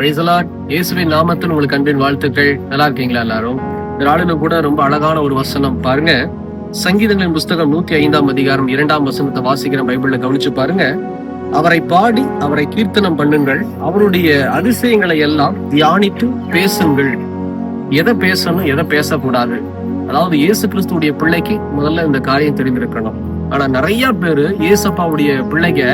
இயேசுவின் நாமத்தில் உங்களுக்கு அன்பின் வாழ்த்துக்கள். நல்லா இருக்கீங்களா எல்லாரும்? இந்த கூட ரொம்ப அழகான ஒரு வசனம் பாருங்க. சங்கீதங்களின் புஸ்தகம் நூத்தி ஐந்தாம் அதிகாரம் இரண்டாம் வசனத்தை வாசிக்கிற பைபிள்ல கவனிச்சு பாருங்க. அவரை பாடி அவரை கீர்த்தனம் பண்ணுங்கள். அவருடைய அதிசயங்களை எல்லாம் தியானித்து பேசுங்கள். எதை பேசணும் எதை பேசக்கூடாது? அதாவது இயேசு கிறிஸ்துடைய பிள்ளைக்கு முதல்ல இந்த காரியம் தெரிந்திருக்கணும். ஆனா நிறைய பேரு இயேசப்பாவுடைய பிள்ளைங்க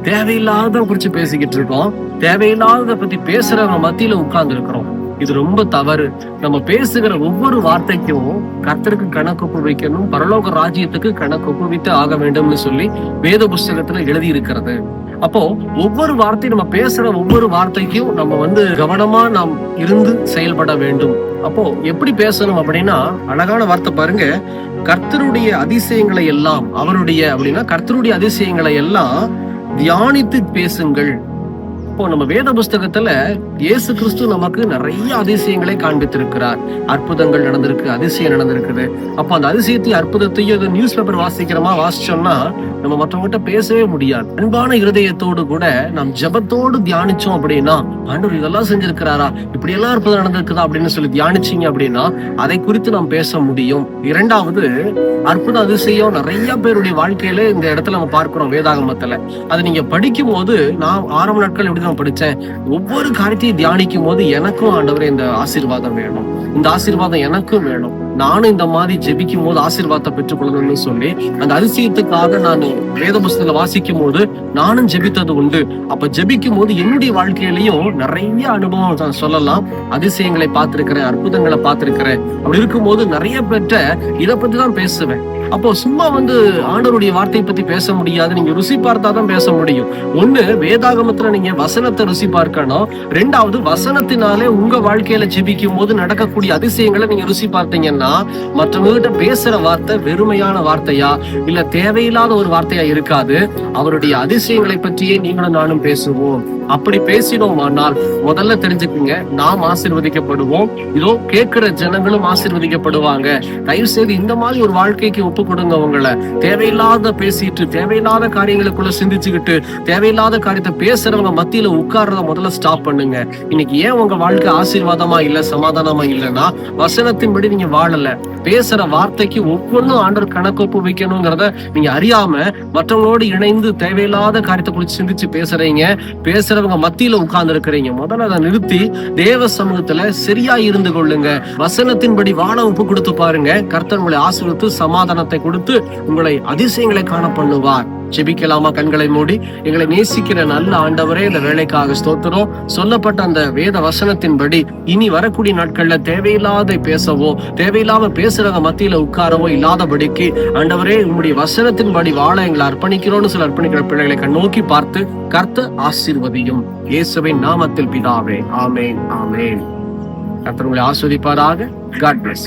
தேவையில்லாத குறிச்சு பேசிக்கிட்டு இருக்கோம். தேவையில்லாத பத்தி பேசுறவங்க மத்தியில உட்கார்ந்து இருக்கிறோம். இது ரொம்ப தவறு. நம்ம பேசுகிற ஒவ்வொரு வார்த்தைக்கும் கர்த்தருக்கு கணக்கு வைக்கணும் பரலோக ராஜ்யத்துக்கு கணக்கு ஒப்புவித்து ஆக வேண்டும்னு சொல்லி வேத புஸ்தகத்துல எழுதி இருக்கிறது அப்போ ஒவ்வொரு வார்த்தையும் நம்ம பேசுற ஒவ்வொரு வார்த்தைக்கும் நம்ம வந்து கவனமா நாம் இருந்து செயல்பட வேண்டும். அப்போ எப்படி பேசணும் அப்படின்னா அழகான வார்த்தை பாருங்க. கர்த்தருடைய அதிசயங்களை எல்லாம் அவருடைய அப்படின்னா கர்த்தருடைய அதிசயங்களை எல்லாம் தியானித்து பேசுங்கள். இப்போ நம்ம வேத புஸ்தகத்துல இயேசு கிறிஸ்து நமக்கு நிறைய அதிசயங்களை காண்பித்திருக்கிறார். அற்புதங்கள் நடந்திருக்கு அதிசயம் நடந்திருக்குது. அப்போ அந்த அதிசயத்தையும் அற்புதத்தையும் நியூஸ் பேப்பர் வாசிக்கிறோமா வாசிச்சோம்னா நம்ம மற்றவங்ககிட்ட பேசவே முடியாது. அன்பான இருதயத்தோடு கூட நாம் ஜபத்தோடு தியானிச்சோம் அப்படின்னா ஆண்டவர் இதெல்லாம் செஞ்சிருக்கிறாரா? இப்படி எல்லாம் அற்புதம் நடந்திருக்குதா அப்படின்னு சொல்லி தியானிச்சீங்க அப்படின்னா அதை குறித்து நாம் பேச முடியும். இரண்டாவது அற்புத அதிசயம் நிறைய பேருடைய வாழ்க்கையில இந்த இடத்துல நம்ம பார்க்கிறோம் வேதாகமத்துல. அதை நீங்க படிக்கும் போது நான் ஆரம்ப நாட்கள் எப்படி நான் படித்தேன் ஒவ்வொரு காரியத்தையும் தியானிக்கும் போது எனக்கும் ஆண்டவரே இந்த ஆசீர்வாதம் வேணும். இந்த ஆசீர்வாதம் எனக்கும் வேணும். நானும் இந்த மாதிரி ஜெபிக்கும் போது ஆசீர்வாதத்தை பெற்றுக்கொள்ளணும்னு சொல்லி அந்த அதிசயத்துக்காக நான் வேத புஸ்தகத்துல வாசிக்கும் போது நானும் ஜெபித்தது உண்டு. அப்ப ஜெபிக்கும் போது என்னுடைய வாழ்க்கையிலையும் நிறைய அனுபவம் நான் சொல்லலாம். அதிசயங்களை பார்த்திருக்கிறேன் அற்புதங்களை பார்த்திருக்கிறேன். அப்படி இருக்கும்போது நிறைய பேர்ட்ட இதை பத்தி தான் பேசுவேன். அப்போ சும்மா வந்து ஆண்டவருடைய வார்த்தையை பத்தி பேச முடியாது. நீங்க ருசி பார்த்தா தான் பேச முடியும். ஒண்ணு வேதாகமத்துல நீங்க வசனத்தை ருசி பார்க்கணும். ரெண்டாவது வசனத்தினாலே உங்க வாழ்க்கையில ஜெபிக்கும் போது நடக்கக்கூடிய அதிசயங்களை நீங்க ருசி பார்த்தீங்கன்னா மற்றவங்க மற்றவங்ககிட்ட பேசுற வார்த்தை வெறுமையான வார்த்தையா? இல்ல தேவையில்லாத ஒரு வார்த்தையா இருக்காது? அவருடைய அதிசயங்களை பற்றியே நீங்களும் நானும் பேசுவோம். அப்படி பேசினோம் ஆனால் முதல்ல தெரிஞ்சுக்குங்க நாம் ஆசிர்வதிக்கப்படுவோம். இதோ கேட்கிற ஜனங்களும் ஆசிர்வதிக்கப்படுவாங்க. தயவு செய்து இந்த மாதிரி ஒரு வாழ்க்கைக்கு ஒப்பு கொடுங்க உங்களை. தேவையில்லாத பேசிட்டு தேவையில்லாத காரியங்களுக்குள்ள சிந்திச்சுக்கிட்டு தேவையில்லாத காரியத்தை பேசுறவங்க மத்தியில உட்கார்றத முதல்ல ஸ்டாப் பண்ணுங்க. இன்னைக்கு ஏன் உங்க வாழ்க்கை ஆசீர்வாதமா இல்ல சமாதானமா இல்லைன்னா வசனத்தின்படி நீங்க வாழ பண்ணல. பேசுற வார்த்தைக்கு ஒவ்வொன்றும் ஆண்டர் கணக்கொப்பு வைக்கணுங்கிறத நீங்க அறியாம மற்றவங்களோடு இணைந்து தேவையில்லாத காரியத்தை குறித்து சிந்திச்சு பேசுறீங்க. பேசுறவங்க மத்தியில உட்கார்ந்து இருக்கிறீங்க முதல்ல அதை நிறுத்தி தேவ சமூகத்துல சரியா இருந்து கொள்ளுங்க. வசனத்தின்படி வாழ ஒப்பு கொடுத்து பாருங்க. கர்த்தர் உங்களை ஆசீர்வித்து சமாதானத்தை கொடுத்து உங்களை அதிசயங்களை காண பண்ணுவார். ஜெபிக்கலாமா கண்களை மூடி? எங்களை நேசிக்கிற நல்ல ஆண்டவரே இந்த வேலைக்காக ஸ்தோத்திரம். சொல்லப்பட்ட அந்த வேத வசனத்தின்படி இனி வரக்கூடிய நாட்கள்ல தேவையில்லாத பேசவோ தேவையில்லாம பேசுறவங்க மத்தியில உட்காரவோ இல்லாதபடிக்கு ஆண்டவரே உங்களுடைய வசனத்தின்படி வாழ எங்களை அர்ப்பணிக்கிறோம்னு சில அர்ப்பணிக்கிற பிள்ளைகளை கண்ணோக்கி பார்த்து கர்த்த ஆசீர்வதியும். இயேசுவின் நாமத்தில் பிதாவே. ஆமேன் ஆமேன். கர்த்தர் உங்களை ஆஸ்வதிப்பாராக. God plus